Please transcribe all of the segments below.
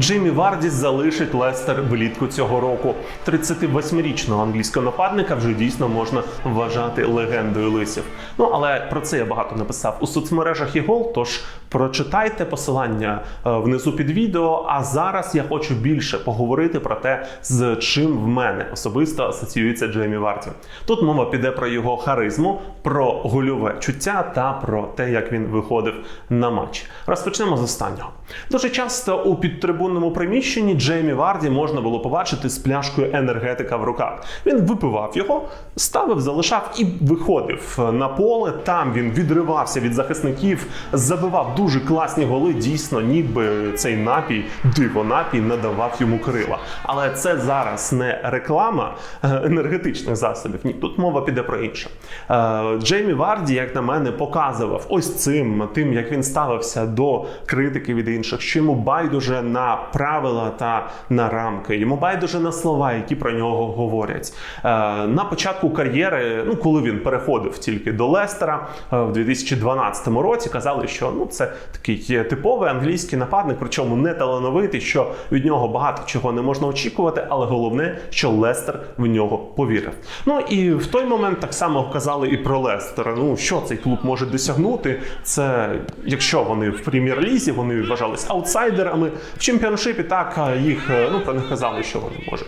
Джеймі Варді залишить Лестер влітку цього року. 38-річного англійського нападника вже дійсно можна вважати легендою лисів. Ну але про це я багато написав у соцмережах і гол. Тож прочитайте посилання е, внизу під відео. А зараз я хочу більше поговорити про те, з чим в мене особисто асоціюється Джеймі Варді. Тут мова піде про його харизму, про гольове чуття та про те, як він виходив на матч. Розпочнемо з останнього. Дуже часто у підтрибунному приміщенні Джеймі Варді можна було побачити з пляшкою енергетика в руках. Він випивав його, ставив, залишав і виходив на поле. Там він відривався від захисників, забивав дуже класні голи. Дійсно, ніби цей напій, диво напій, надавав йому крила. Але це зараз не реклама е, енергетичних засобів. Ні, тут мова піде про інше. Е, Джеймі Варді, як на мене, показував ось цим, тим, як він ставився до критики від інших, що йому байдуже на правила та на рамки, йому байдуже на слова, які про нього говорять. Е, На початку кар'єри, ну коли він переходив тільки до Лестера в 2012 році, казали, що ну це такий типовий англійський нападник, причому не талановитий, що від нього багато чого не можна очікувати, але головне, що Лестер в нього повірив. Ну і в той момент так само казали і про Лестера. Ну що цей клуб може досягнути? Це якщо вони в прем'єр-лізі, вони вважались аутсайдерами в чемпіоншипі. Так їх е, ну про них казали, що вони може.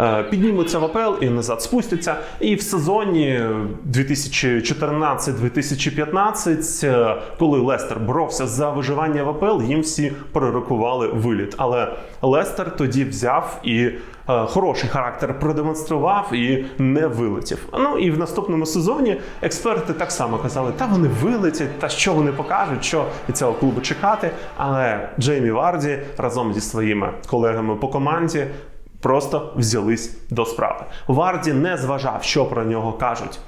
Е, Піднімуться в АПЛ і назад спустяться. І в сезоні 2014-2015, е, коли Лестер боровся за виживання в АПЛ, їм всі пророкували виліт. Але Лестер тоді взяв і е, хороший характер продемонстрував і не вилетів. Ну і в наступному сезоні експерти так само казали: та вони вилетять, та що вони покажуть, що від цього клубу чекати. Але Джеймі Варді разом зі своїми колегами по команді. Просто взялись до справи. Варді не зважав, що про нього кажуть.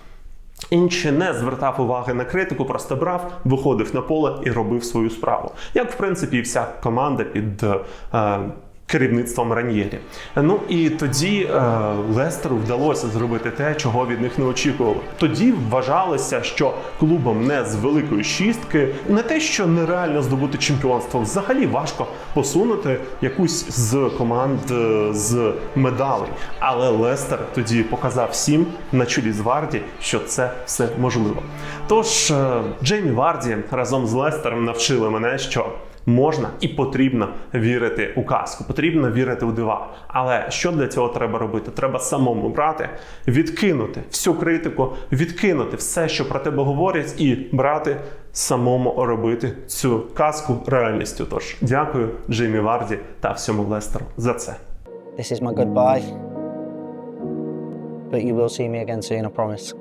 Інші не звертав уваги на критику, просто брав, виходив на поле і робив свою справу. Як в принципі вся команда під е, керівництвом Раньєрі. Ну і тоді е, Лестеру вдалося зробити те, чого від них не очікували. Тоді вважалося, що клубом не з великої шістки, не те, що нереально здобути чемпіонство, взагалі важко посунути якусь з команд е, з медалей. Але Лестер тоді показав всім на чолі з Варді, що це все можливо. Тож е, Джеймі Варді разом з Лестером навчили мене, що можна і потрібно вірити у казку, потрібно вірити у дива. Але що для цього треба робити? Треба самому брати, відкинути всю критику, відкинути все, що про тебе говорять, і брати самому робити цю казку реальністю. Тож дякую Джеймі Варді та всьому Лестеру за це. This is my goodbye. But you will see me again soon, I promise.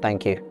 Thank you.